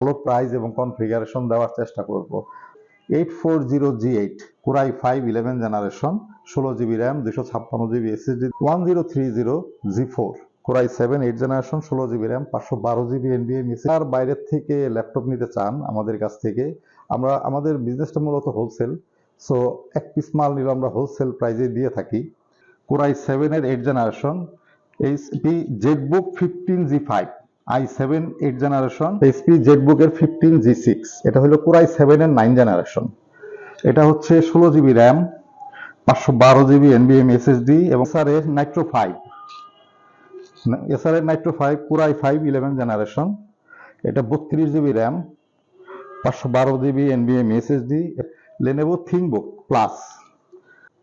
ভালো প্রাইস এবং কনফিগারেশন দেওয়ার চেষ্টা করব। Eight four zero G eight core i five eleven generation ষোলো জিবি র্যাম দুশো ছাপ্পান্ন GB SSD one zero three zero G four core i seven eight generation ষোলো জিবি র্যাম পাঁচশো বারো জিবি এনবিএম আর বাইরের থেকে ল্যাপটপ নিতে চান আমাদের কাছ থেকে, আমরা, আমাদের বিজনেসটা মূলত হোলসেল সো এক পিস মাল নিলে আমরা হোলসেল প্রাইজে দিয়ে থাকি। কোরাই সেভেনের eight generation HP ZBook fifteen G five i seven eight generation HP জেটবুকের fifteen G six এটা হলো কোরাই সেভেনের নাইন জেনারেশন এটা হচ্ছে ষোলো জিবি র্যাম পাঁচশো বারো জিবি এনবিএম এসএসডি এবং এর নাইট্রো ফাইভ এর Nitro five core i five eleven generation এটা বত্রিশ জিবি র্যাম পাঁচশো বারো GB এনবিএম SSD Lenovo ThinkBook plus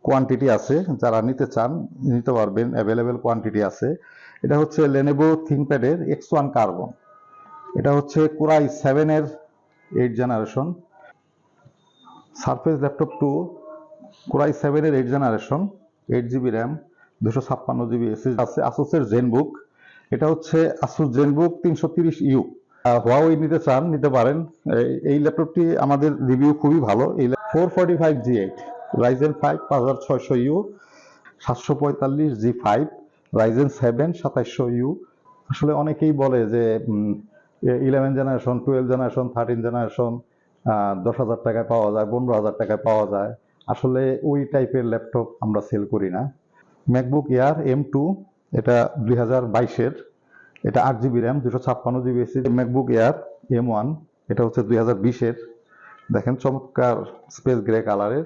quantity আছে, যারা নিতে চান, নিতে পারবেন অ্যাভেলেবেল কোয়ান্টিটি আছে। এটা হচ্ছে লেনেভো থিংপ্যাডের এক্স ওয়ান কার্বন এটা হচ্ছে কোরাই সেভেনের eight generation surface laptop two core i সেভেনের eight generation eight GB RAM দুশো ছাপ্পান্ন জিবি এসএস আছে আসুসের জেনবুক এটা হচ্ছে আসুস জেনবুক তিনশো তিরিশ ইউ হোয়াওই নিতে চান, নিতে পারেন। এই ল্যাপটপটি আমাদের রিভিউ খুবই ভালো। এই four forty five G eight Ryzen five পাঁচ হাজার ছয়শো ইউ, সাতশো পঁয়তাল্লিশ জি ফাইভ রাইজেন সেভেন সাতাইশশো ইউ। আসলে অনেকেই বলে যে eleven generation twelve generation thirteen generation দশ হাজার টাকায় পাওয়া যায়, পনেরো হাজার টাকায় পাওয়া যায়। আসলে ওই টাইপের ল্যাপটপ আমরা সেল করি না। ম্যাকবুক এয়ার এম টু এটা দুই হাজার বাইশের, এটা আট জিবি র্যাম দুশো ছাপ্পান্ন জিবি এসি ম্যাকবুক এয়ার এম ওয়ান এটা হচ্ছে দুই হাজার বিশের। দেখেন চমৎকার স্পেস গ্রে কালারের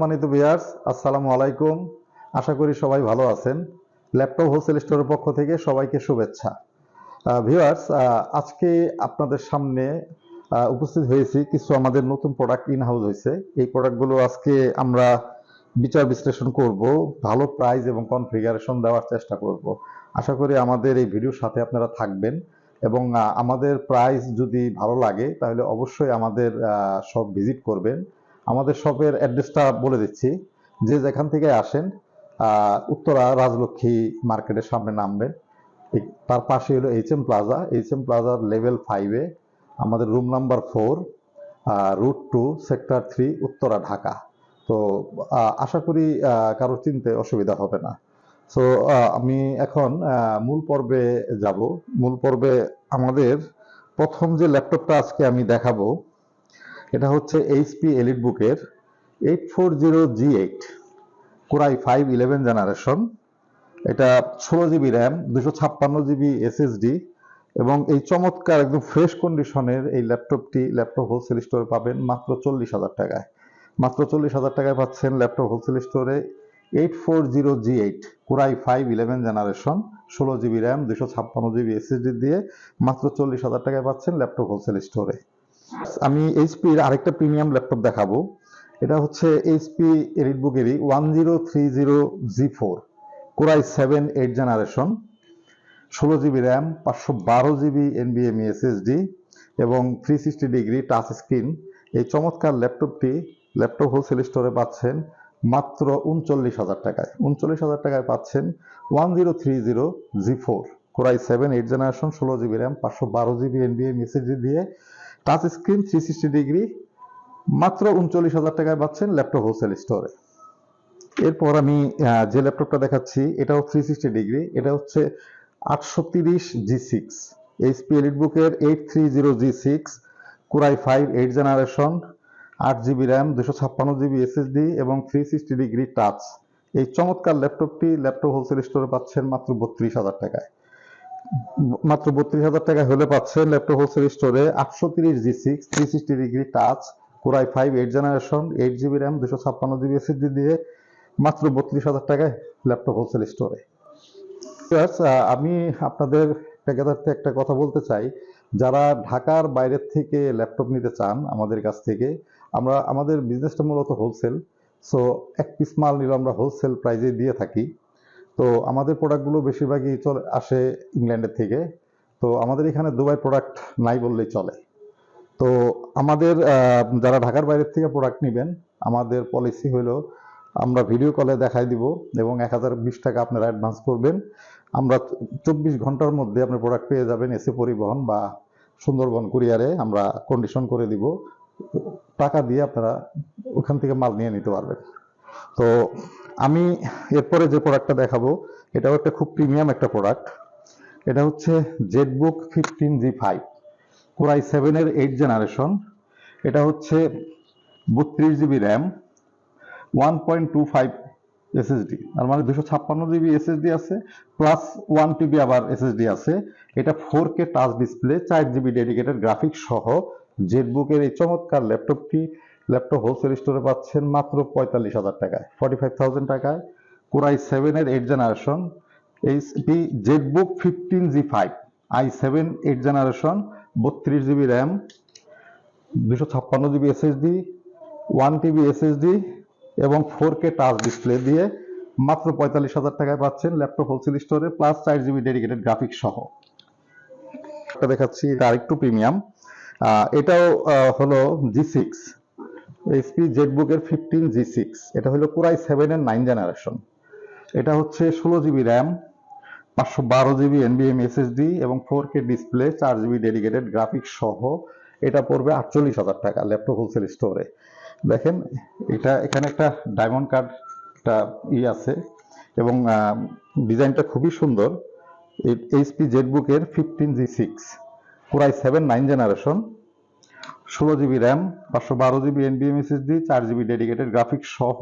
সম্মানিত ভিউয়ার্স আসসালামু আলাইকুম। আশা করি সবাই ভালো আছেন। ল্যাপটপ হোলসেল স্টোরের পক্ষ থেকে সবাইকে শুভেচ্ছা। ভিউয়ার্স আজকে আপনাদের সামনে উপস্থিত হয়েছি কিছু আমাদের নতুন প্রোডাক্ট ইন হাউস হয়েছে। এই প্রোডাক্টগুলো আজকে আমরা বিচার বিশ্লেষণ করব, ভালো প্রাইস এবং কনফিগারেশন দেওয়ার চেষ্টা করব। আশা করি আমাদের এই ভিডিওর সাথে আপনারা থাকবেন এবং আমাদের প্রাইস যদি ভালো লাগে, তাহলে অবশ্যই আমাদের সব ভিজিট করবেন। আমাদের শপের অ্যাড্রেসটা বলে দিচ্ছি। যে যেখান থেকে আসেন উত্তরা রাজলক্ষ্মী মার্কেটের সামনে নামবেন। তার পাশে হলো H M plaza H M প্লাজার লেভেল ফাইভে আমাদের room number four route two sector three Uttara, Dhaka. তো আশা করি কারও চিনতে অসুবিধা হবে না। সো আমি এখন মূল পর্বে যাব। মূল পর্বে আমাদের প্রথম যে ল্যাপটপটা আজকে আমি দেখাবো এটা হচ্ছে এইচপি এলিট বুকের eight four zero G eight core i five eleven generation এটা ষোলো জিবি র্যাম দুশো ছাপ্পান্ন জিবি এসএসডি এবং এই চমৎকার একদম ফ্রেশ কন্ডিশনের এই ল্যাপটপটি ল্যাপটপ হোলসেল স্টোরে পাবেন মাত্র চল্লিশ হাজার টাকায়। মাত্র চল্লিশ হাজার টাকায় পাচ্ছেন ল্যাপটপ হোলসেল স্টোরে eight four zero G eight core i five eleven generation ষোলো জিবি র্যাম দুশো ছাপ্পান্ন জিবি এসএসডি দিয়ে মাত্র চল্লিশ হাজার টাকায় পাচ্ছেন ল্যাপটপ হোলসেল স্টোরে আমি এইচপির আরেকটা প্রিমিয়াম ল্যাপটপ দেখাবো। এটা হচ্ছে HP এরিটবুকেরই one zero three zero G four core i seven eight generation ষোলো জিবি র্যাম পাঁচশো বারো জিবি এনবিএমই এসএসডি এবং three sixty degree touch screen এই চমৎকার ল্যাপটপটি ল্যাপটপ হোলসেল স্টোরে পাচ্ছেন মাত্র উনচল্লিশ হাজার টাকায়। উনচল্লিশ হাজার টাকায় পাচ্ছেন one zero three zero G four core i seven eight generation ষোলো জিবি র্যাম পাঁচশো বারো জিবি এনবিএম এসএসডি দিয়ে touch screen three sixty degree মাত্র উনচল্লিশ হাজার টাকায় পাচ্ছেন ল্যাপটপ হোলসেল স্টোরে এরপর আমি যে ল্যাপটপটা দেখাচ্ছি, এটাও থ্রি সিক্সটি ডিগ্রি এটা হচ্ছে আটশো তিরিশ জি সিক্স এইচপি এলিট বুকের eight three zero G six core i five eight generation আট জিবি র্যাম দুশো ছাপ্পান্ন জিবি এসএসডি এবং থ্রি সিক্সটি ডিগ্রি টাচ এই চমৎকার ল্যাপটপটি ল্যাপটপ হোলসেল স্টোরে পাচ্ছেন মাত্র বত্রিশ হাজার টাকায়। মাত্র বত্রিশ হাজার টাকা হলে পাচ্ছেন ল্যাপটপ হোলসেল স্টোরে আটশো তিরিশ G six three sixty degree touch core i five eight generation eight GB RAM দুশো ছাপ্পান্ন জিবি এসএসডি দিয়ে মাত্র বত্রিশ হাজার টাকায় ল্যাপটপ হোলসেল স্টোরে। আমি আপনাদের পেগাদারতে একটা কথা বলতে চাই। যারা ঢাকার বাইরের থেকে ল্যাপটপ নিতে চান আমাদের কাছ থেকে, আমরা, আমাদের বিজনেসটা মূলত হোলসেল সো এক পিস মাল নিলে আমরা হোলসেল প্রাইজে দিয়ে থাকি। তো আমাদের প্রোডাক্টগুলো বেশিরভাগই চলে, আসে ইংল্যান্ডের থেকে। তো আমাদের এখানে দুবাই প্রোডাক্ট নাই বললেই চলে। তো আমাদের যারা ঢাকার বাইরের থেকে প্রোডাক্ট নেবেন, আমাদের পলিসি হলো, আমরা ভিডিও কলে দেখাই দিব এবং এক হাজার বিশ টাকা আপনারা অ্যাডভান্স করবেন। আমরা চব্বিশ ঘণ্টার মধ্যে আপনার প্রোডাক্ট পেয়ে যাবেন এসে পরিবহন বা সুন্দরবন কুরিয়ারে আমরা কন্ডিশন করে দিব। টাকা দিয়ে আপনারা ওখান থেকে মাল নিয়ে নিতে পারবেন। তো আমি এরপরে যে প্রোডাক্টটা দেখাবো, এটাও একটা খুব প্রিমিয়াম একটা প্রোডাক্ট এটা হচ্ছে ZBook fifteen G five core i সেভেনের এইট জেনারেশন এটা হচ্ছে বত্রিশ GB RAM one point two five SSD তার মানে দুশো ছাপ্পান্ন জিবি এসএসডি আছে প্লাস ওয়ান টিবি আবার এসএসডি আছে। এটা ফোর কে টাচ ডিসপ্লে চার জিবি ডেডিকেটেড গ্রাফিক্স সহ জেটবুকের এই চমৎকার ল্যাপটপটি ল্যাপটপ হোলসেল স্টোরে পাচ্ছেন মাত্র পঁয়তাল্লিশ হাজার টাকায় ফর্টি ফাইভ থাউজেন্ড টাকায়। কোরাই সেভেনের eight generation HP ZBook fifteen G five I seven eight generation বত্রিশ জিবি র্যাম দুশো ছাপ্পান্ন GB SSD one TB SSD এবং ফোর কে টাচ ডিসপ্লে দিয়ে মাত্র পঁয়তাল্লিশ হাজার টাকায় পাচ্ছেন ল্যাপটপ হোলসেল স্টোরে প্লাস চার জিবি ডেডিকেটেড গ্রাফিক্স সহ। দেখাচ্ছি, এটা আরেকটু প্রিমিয়াম এটাও হলো জি সিক্স এইচপি জেটবুকের ফিফটিন জি সিক্স এটা হলো পুরাই সেভেনের নাইন জেনারেশন এটা হচ্ছে ষোলো জিবি র্যাম পাঁচশো বারো জিবি এনবিএম এসএসডি এবং ফোর কে ডিসপ্লে চার জিবি ডেডিকেটেড গ্রাফিক্স সহ। এটা পড়বে আটচল্লিশ হাজার টাকা ল্যাপটপ হোলসেল স্টোরে দেখেন, এটা এখানে একটা ডায়মন্ড কার্ড একটা ই আছে এবং ডিজাইনটা খুবই সুন্দর। এইচপি জেটবুকের ফিফটিন জি সিক্স পুরাই সেভেন নাইন জেনারেশন ষোলো জিবি র্যাম পাঁচশো বারো জিবি এনবিএম এসএসডি চার জিবি ডেডিকেটেড গ্রাফিক্স সহ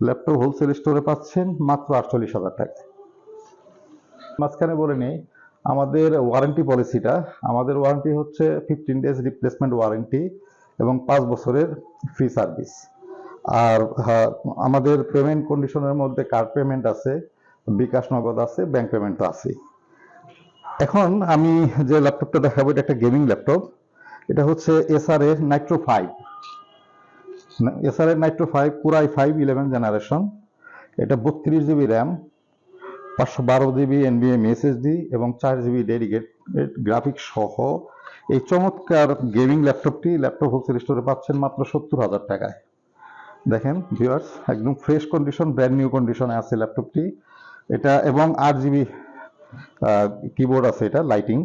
ল্যাপটপ হোলসেল স্টোরে পাচ্ছেন মাত্র আটচল্লিশ হাজার টাকা মাঝখানে বলে নেই আমাদের ওয়ারেন্টি পলিসিটা আমাদের ওয়ারেন্টি হচ্ছে ফিফটিন ডেজ রিপ্লেসমেন্ট ওয়ারেন্টি এবং পাঁচ বছরের ফ্রি সার্ভিস আর হ্যাঁ, আমাদের পেমেন্ট কন্ডিশনের মধ্যে কার্ড পেমেন্ট আছে বিকাশ নগদ আছে ব্যাংক পেমেন্ট তো আছে এখন আমি যে ল্যাপটপটা দেখাবো এটা একটা গেমিং ল্যাপটপ এটা হচ্ছে এসআর এর নাইট্রো ফাইভ এসআর এর নাইট্রো ফাইভ পুরাই ফাইভ ইলেভেন জেনারেশন এটা বত্রিশ জিবি র্যাম পাঁচশো বারো জিবি এনবিএম এসএসডি এবং চার জিবি ডেডিকেটেড গ্রাফিক সহ। এই চমৎকার গেমিং ল্যাপটপটি ল্যাপটপ হোলসেল স্টোরে পাচ্ছেন মাত্র সত্তর হাজার টাকায়। দেখেন ভিউয়ার্স একদম ফ্রেশ কন্ডিশন ব্র্যান্ড নিউ কন্ডিশনে আছে ল্যাপটপটি এটা এবং আট জিবি কিবোর্ড আছে এটা লাইটিং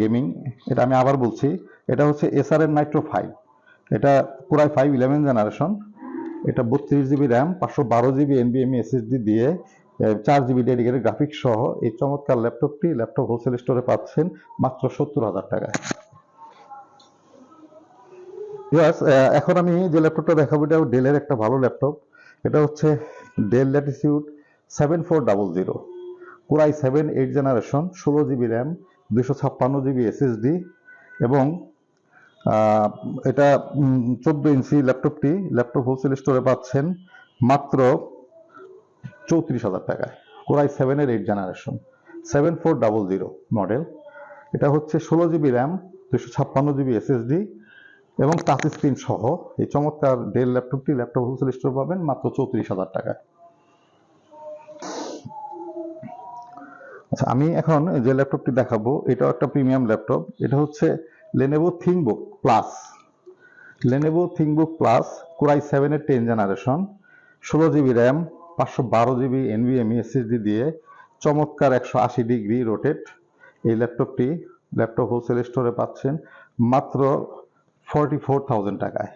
গেমিং এটা আমি আবার বলছি এটা হচ্ছে এসআর এর নাইট্রো ফাইভ এটা পুরাই ফাইভ ইলেভেন জেনারেশন এটা বত্রিশ জিবি র্যাম পাঁচশো বারো জিবি এনবিএমই এসএসডি দিয়ে চার জিবি ডেডিকেটেড গ্রাফিক্স সহ এই চমৎকার ল্যাপটপটি ল্যাপটপ হোলসেল স্টোরে পাচ্ছেন মাত্র সত্তর হাজার টাকায়। আহ, এখন আমি যে ল্যাপটপটা দেখাবো এটা ডেলের একটা ভালো ল্যাপটপ এটা হচ্ছে Dell Latitude seven four double zero পুরাই সেভেন এইট জেনারেশন ষোলো জিবি র্যাম দুশো ছাপ্পান্ন জিবি এসএসডি এবং এটা চোদ্দ ইঞ্চি ল্যাপটপটি, ল্যাপটপ হোলসেল স্টোরে পাচ্ছেন মাত্র চৌত্রিশ হাজার টাকায়। কোরাই সেভেনের eight generation seven four double zero model এটা হচ্ছে ষোলো জিবি র্যাম দুশো ছাপ্পান্ন জিবি এসএসডি এবং টাচ স্ক্রিন সহ। এই চমৎকার ডেল ল্যাপটপটি ল্যাপটপ হোলসেল স্টোর পাবেন মাত্র চৌত্রিশ হাজার টাকায়। আচ্ছা আমি এখন যে ল্যাপটপটি দেখাবো, এটাও একটা প্রিমিয়াম ল্যাপটপ। এটা হচ্ছে Lenovo ThinkBook plus Lenovo ThinkBook plus core i সেভেনের টেন জেনারেশন ষোলো জিবি র্যাম পাঁচশো বারো জিবি এনভিএমই এসএসডি দিয়ে চমৎকার একশো আশি ডিগ্রি রোটেট এই ল্যাপটপটি ল্যাপটপ হোলসেল স্টোরে পাচ্ছেন মাত্র ফর্টি ফোর থাউজেন্ড টাকায়।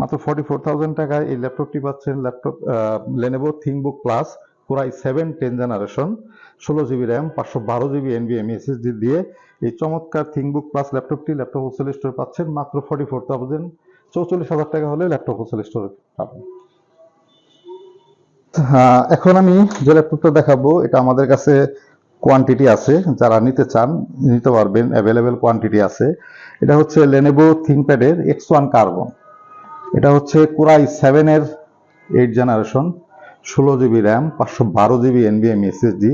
মাত্র ফর্টি ফোর থাউজেন্ড টাকায় এই ল্যাপটপটি পাচ্ছেন laptop Lenovo ThinkBook plus core i seven ten generation ষোলো জিবি র্যাম পাঁচশো বারো জিবি এনভিএম এসএসডি দিয়ে এই চমৎকার থিংবুক প্লাস ল্যাপটপটি ল্যাপটপ হোলসেল স্টোরে পাচ্ছেন। মাত্র ফর্টি ফোর থাউজেন্ড চৌচল্লিশ হাজার টাকা হলে ল্যাপটপ হোলসেল স্টোরে পাবেন। এখন আমি যে ল্যাপটপটা দেখাবো, এটা আমাদের কাছে কোয়ান্টিটি আছে। যারা নিতে চান, নিতে পারবেন। অ্যাভেলেবেল কোয়ান্টিটি আছে। এটা হচ্ছে লেনেভো থিংকপ্যাডের এক্স ওয়ান কার্বন এটা হচ্ছে কোরাই সেভেনের এইট জেনারেশন ষোলো জিবি র্যাম, পাঁচশো বারো জিবি এনবিএম এসএসডি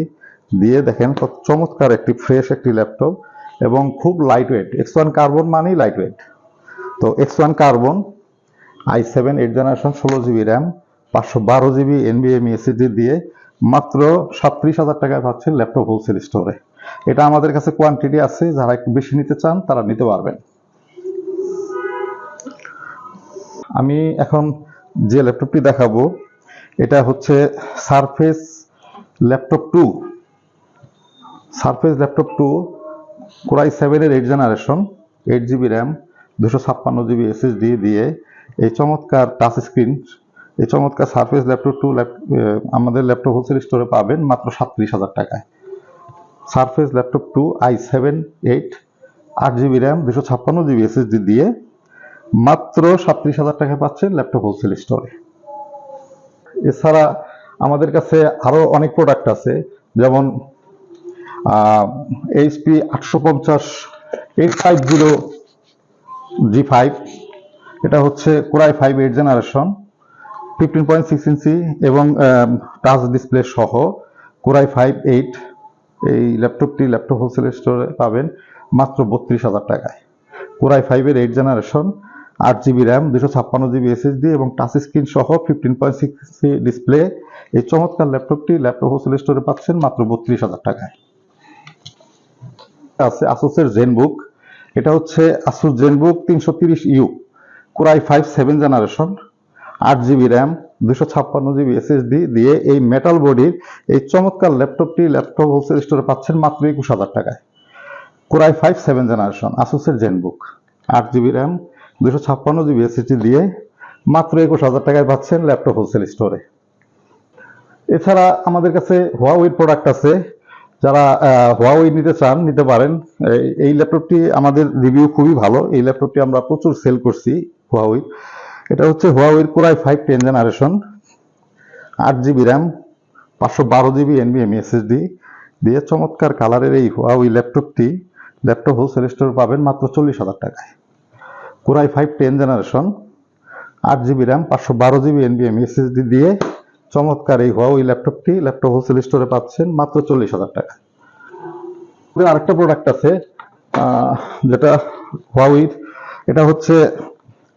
দিয়ে দেখেন কত চমৎকার একটি ফ্রেশ একটি ল্যাপটপ এবং খুব light weight X one carbon মানেই লাইট ওয়েট তো X one carbon I seven eight generation ষোলো জিবি র্যাম, পাঁচশো বারো জিবি এনবিএম এসএসডি দিয়ে মাত্র সাতত্রিশ হাজার টাকায় পাচ্ছেন ল্যাপটপ হোলসেল স্টোরে এটা আমাদের কাছে কোয়ান্টিটি আছে, যারা একটু বেশি নিতে চান, তারা নিতে পারবেন। আমি এখন যে ল্যাপটপটি দেখাবো এটা হচ্ছে surface laptop two surface laptop two core i সেভেনের eight generation eight GB RAM দুশো ছাপ্পান্ন জিবি এসএসডি দিয়ে এই চমৎকার টাচ স্ক্রিন এই চমৎকার সারফেস ল্যাপটপ টু আমাদের ল্যাপটপ হোলসেল স্টোরে পাবেন মাত্র সাতত্রিশ হাজার টাকায়। Surface laptop two I seven eight আট জিবি র্যাম দুশো ছাপ্পান্ন জিবি এসএসডি দিয়ে মাত্র সাতত্রিশ হাজার টাকায় পাচ্ছেন ল্যাপটপ হোলসেল স্টোরে এছাড়া আমাদের কাছে আরও অনেক প্রোডাক্ট আছে, যেমন এইচপি আটশো পঞ্চাশ eight five zero G five এটা হচ্ছে core i five eight generation fifteen point six inch এবং টাচ ডিসপ্লে সহ কোরাই ফাইভ এইট এই ল্যাপটপটি ল্যাপটপ হোলসেল স্টোরে পাবেন মাত্র বত্রিশ হাজার টাকায়। কোরাই ফাইভের এইট জেনারেশন আট জিবি র্যাম দুশো ছাপ্পান্ন জিবি এসএসডি এবং টাচ স্ক্রিন সহ ফিফটিন পয়েন্ট সিক্স ডিসপ্লে এই চমৎকার ল্যাপটপটি ল্যাপটপ হোসেল স্টোরে পাচ্ছেন মাত্র বত্রিশ হাজার টাকায়। আছে আসুসের জেনবুক এটা হচ্ছে আসুস জেনবুক তিনশো তিরিশ U core i five seven generation আট জিবি র্যাম দুশো ছাপ্পান্ন জিবি এসএসডি দিয়ে এই মেটাল বডির এই চমৎকার ল্যাপটপটি ল্যাপটপ হোলসেল স্টোরে পাচ্ছেন মাত্র একুশ হাজার টাকায়। Core i five seven generation আসুসের ZenBook আট জিবি র্যাম দুশো ছাপ্পান্ন জিবি এসএসডি দিয়ে মাত্র একুশ হাজার টাকায় পাচ্ছেন ল্যাপটপ হোলসেল স্টোরে। এছাড়া আমাদের কাছে হোয়াওয়ের প্রোডাক্ট আছে। যারা হোয়াওয়ে নিতে চান, নিতে পারেন। এই- ল্যাপটপটি আমাদের রিভিউ খুবই ভালো। এই ল্যাপটপটি আমরা প্রচুর সেল করছি হোয়াওয়ে এটা হচ্ছে হোয়াওয়ের core i five ten generation আট জিবি র্যাম পাঁচশো বারো জিবি এনবিএম এসএসডি দিয়ে চমৎকার কালারের এই হোয়াওয়ে ল্যাপটপটি ল্যাপটপ হোলসেল স্টোর পাবেন মাত্র চল্লিশ হাজার টাকায়। Core i five ten generation আট জিবি র্যাম পাঁচশো বারো জিবি এনবিএম এসএসডি দিয়ে চমৎকার এই হওয়া ওই ল্যাপটপটি ল্যাপটপ হোলসেল স্টোরে পাচ্ছেন মাত্র চল্লিশ হাজার টাকা। আরেকটা প্রোডাক্ট আছে যেটা হুয়াওইর এটা হচ্ছে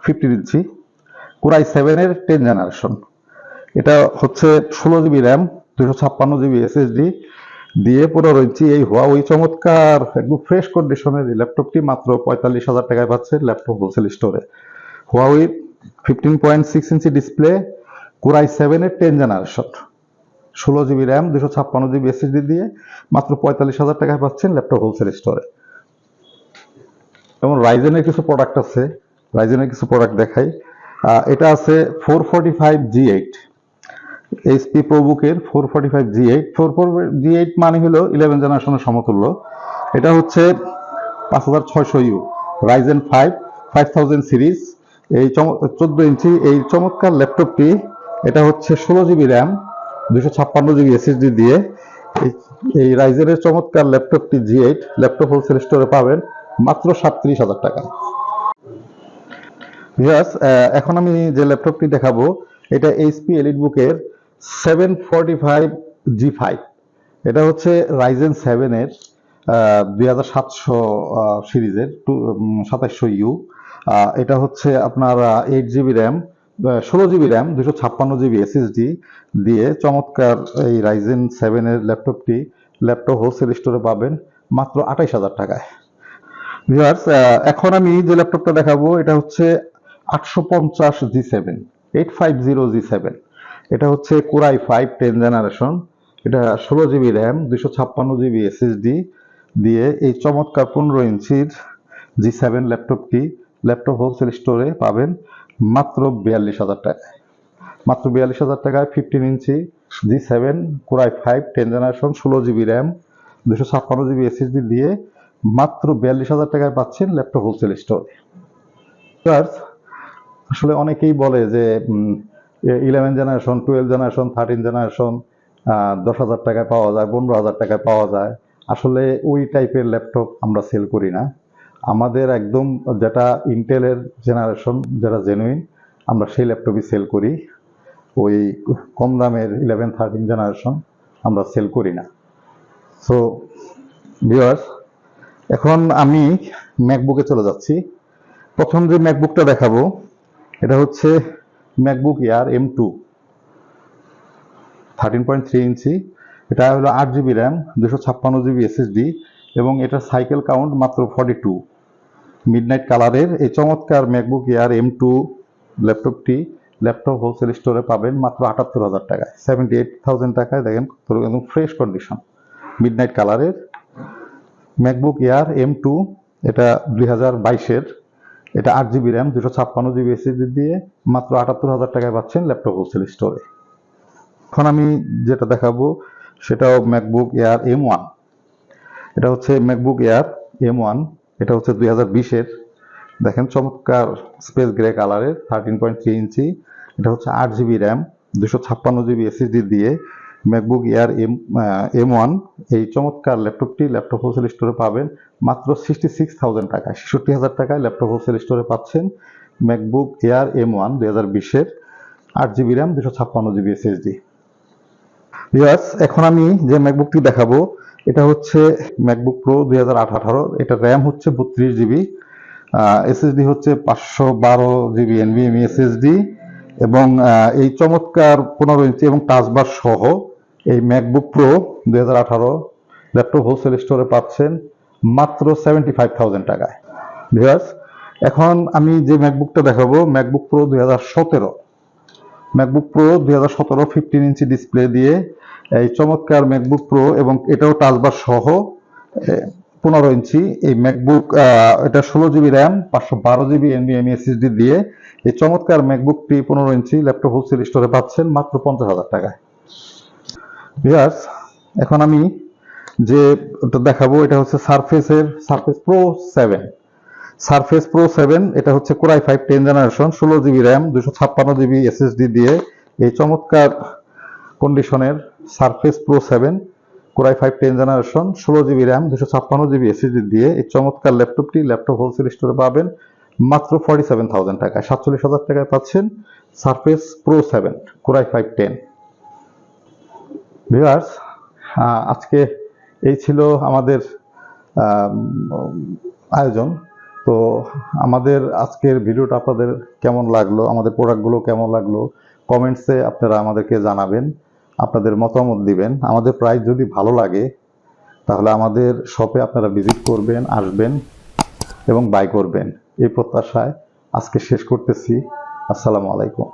ফিফটিন ইঞ্চি কোরাই সেভেনের টেন জেনারেশন এটা হচ্ছে ষোলো জিবি র্যাম দুশো ছাপ্পান্ন জিবি এসএসডি দিয়ে পনেরো ইঞ্চি এই হুয়াওই চমৎকার, একদম ফ্রেশ কন্ডিশনের এই ল্যাপটপটি মাত্র পঁয়তাল্লিশ হাজার টাকায় পাচ্ছে ল্যাপটপ হোলসেল স্টোরে Huawei fifteen point six inch display core i সেভেনের টেন জেনারেশন ষোলো জিবি র্যাম দুশো ছাপ্পান্ন জিবি এসএসডি দিয়ে মাত্র পঁয়তাল্লিশ হাজার টাকায় পাচ্ছেন ল্যাপটপ হোলসেল স্টোরে এবং রাইজেনের কিছু প্রোডাক্ট আছে রাইজেনের কিছু প্রোডাক্ট দেখাই। এটা আছে four forty five G eight HP প্রবুকের four forty five G eight four four G eight মানে হলো ইলেভেন জেনারেশনের সমতুল্য। এটা হচ্ছে পাঁচ হাজার ছয়শো U Ryzen five five thousand series এই চোদ্দ ইঞ্চি, এই চমৎকার ল্যাপটপটি, এটা হচ্ছে ষোলো জিবি র্যাম দুশো ছাপ্পান্ন জিবি এসএসডি দিয়ে। এই- রাইজেনের চমৎকার ল্যাপটপটি জি এইট ল্যাপটপ হোলসেল স্টোরে পাবেন মাত্র সাতত্রিশ হাজার টাকা। এখন আমি যে ল্যাপটপটি দেখাবো, এটা এইচপি এলিট বুকের seven forty five G five এটা হচ্ছে রাইজেন সেভেনের দুই হাজার সাতশো সিরিজের, টু সাতাশশো ইউ। এটা হচ্ছে আপনার এইট জিবি র্যাম ষোলো জিবি র্যাম দুশো ছাপ্পান্ন জিবি এসএসডি দিয়ে চমৎকার এই রাইজেন সেভেনের ল্যাপটপটি, ল্যাপটপ হোলসেল স্টোরে পাবেন মাত্র আঠাইশ হাজার টাকায়। ভিউয়ার্স এখন আমি যে ল্যাপটপটা দেখাবো, এটা হচ্ছে আটশো পঞ্চাশ G seven eight five zero G seven এটা হচ্ছে কোরাই ফাইভ টেন জেনারেশন এটা ষোলো জিবি র্যাম দুশো ছাপ্পান্ন জিবি এসএসডি দিয়ে এই চমৎকার পনেরো ইঞ্চির জি সেভেন ল্যাপটপটি ল্যাপটপ হোলসেল স্টোরে পাবেন মাত্র বিয়াল্লিশ হাজার টাকায়। মাত্র বিয়াল্লিশ হাজার টাকায় fifteen inch G seven core i five ten generation ষোলো জিবি র্যাম দুশো ছাপ্পান্ন জিবি এসএসডি দিয়ে মাত্র বিয়াল্লিশ হাজার টাকায় পাচ্ছেন ল্যাপটপ হোলসেল স্টোরে আসলে অনেকেই বলে যে eleven generation twelve generation thirteen generation দশ হাজার টাকায় পাওয়া যায়, পনেরো হাজার টাকায় পাওয়া যায়। আসলে ওই টাইপের ল্যাপটপ আমরা সেল করি না। আমাদের একদম যেটা ইন্টেলের জেনারেশন যেটা জেনুইন আমরা সেই ল্যাপটপই সেল করি। ওই কম দামের ইলেভেন থার্টিন জেনারেশন আমরা সেল করি না। সো ভিউয়ার্স এখন আমি ম্যাকবুকে চলে যাচ্ছি। প্রথম যে ম্যাকবুকটা দেখাবো, এটা হচ্ছে MacBook Air M two thirteen point three inch. এটা হলো আট জিবি র্যাম দুশো ছাপ্পান্ন জিবি এসএসডি এবং এটার সাইকেল কাউন্ট মাত্র ফর্টি টু মিডনাইট কালারের এই চমৎকার ম্যাকবুক এয়ার এম টু ল্যাপটপটি ল্যাপটপ হোলসেল স্টোরে পাবেন মাত্র আটাত্তর হাজার টাকায় সেভেন্টি এইট থাউজেন্ড টাকায়। দেখেন একদম ফ্রেশ কন্ডিশন মিডনাইট কালারের ম্যাকবুক এয়ার এম টু এটা দুই হাজার বাইশের। এটা আট জিবি র্যাম, দুশো ছাপ্পান্ন জিবি এসএসডি দিয়ে মাত্র আটাত্তর হাজার টাকায় পাচ্ছেন ল্যাপটপ হোলসেল স্টোরে। এখন আমি যেটা দেখাবো, সেটাও ম্যাকবুক এয়ার এম ওয়ান এটা হচ্ছে ম্যাকবুক এয়ার এম ওয়ান এটা হচ্ছে দুই হাজার বিশের। দেখেন চমৎকার স্পেস গ্রে কালারের থার্টিন পয়েন্ট থ্রি ইঞ্চি এটা হচ্ছে আট জিবি র্যাম, দুশো ছাপ্পান্ন জিবি এসএসডি দিয়ে MacBook Air M M one এই চমৎকার ল্যাপটপটি ল্যাপটপ হোলসেল স্টোরে পাবেন মাত্র সিক্সটি সিক্স থাউজেন্ড টাকায়। ছেষট্টি হাজার টাকায় ল্যাপটপ হোলসেল স্টোরে পাচ্ছেন ম্যাকবুক এয়ার এম ওয়ান দুই হাজার বিশের আট জিবি র্যাম দুশো ছাপ্পান্ন জিবি এসএসডি ভিউয়ার্স এখন আমি যে ম্যাকবুকটি দেখাবো, এটা হচ্ছে ম্যাকবুক প্রো দুই হাজার আঠারো, এটা র্যাম হচ্ছে বত্রিশ জিবি এসএসডি হচ্ছে পাঁচশো বারো জিবি এনভিএমই এসএসডি এবং এই চমৎকার পনেরো ইঞ্চি এবং টাচবার সহ এই ম্যাকবুক প্রো দুই হাজার আঠারো ল্যাপটপ হোলসেল স্টোরে পাচ্ছেন মাত্র সেভেন্টি ফাইভ থাউজেন্ড টাকায়। ভিউয়ার্স এখন আমি যে ম্যাকবুকটা দেখাবো ম্যাকবুক প্রো দুই হাজার সতেরো। ম্যাকবুক প্রো দুই হাজার সতেরো ফিফটিন ইঞ্চি ডিসপ্লে দিয়ে এই চমৎকার ম্যাকবুক প্রো এবং এটাও টাচবার সহ পনেরো ইঞ্চি এই ম্যাকবুক এটা ষোলো জিবি র্যাম পাঁচশো বারো জিবি এনবিএমই এসএসডি দিয়ে এই চমৎকার ম্যাকবুকটি পনেরো ইঞ্চি ল্যাপটপ হোলসেল স্টোরে পাচ্ছেন মাত্র পঞ্চাশ হাজার টাকায়। ভিউয়ার্স এখন আমি যে দেখাবো, এটা হচ্ছে সারফেসের surface pro seven surface pro seven এটা হচ্ছে core i five ten generation ষোলো জিবি র্যাম দুশো ছাপ্পান্ন জিবি এসএসডি দিয়ে এই চমৎকার কন্ডিশনের surface pro seven core i five ten generation ষোলো জিবি র্যাম দুশো ছাপ্পান্ন জিবি এসএসডি দিয়ে এই চমৎকার ল্যাপটপটি ল্যাপটপ হোলসেল স্টোরে পাবেন মাত্র ফর্টি সেভেন থাউজেন্ড টাকায়। সাতচল্লিশ হাজার টাকায় পাচ্ছেন surface pro seven core i five ten viewers আজকে এই ছিল আমাদের আয়োজন। তো আমাদের আজকের ভিডিওটা আপনাদের কেমন লাগল, আমাদের প্রোডাক্টগুলো কেমন লাগল কমেন্টসে আপনারা আমাদেরকে জানাবেন, আপনাদের মতামত দিবেন। আমাদের প্রাইস যদি ভালো লাগে, তাহলে আমাদের শপে আপনারা ভিজিট করবেন, আসবেন এবং বাই করবেন। এই প্রত্যাশায় আজকে শেষ করতেছি। আসসালামু আলাইকুম।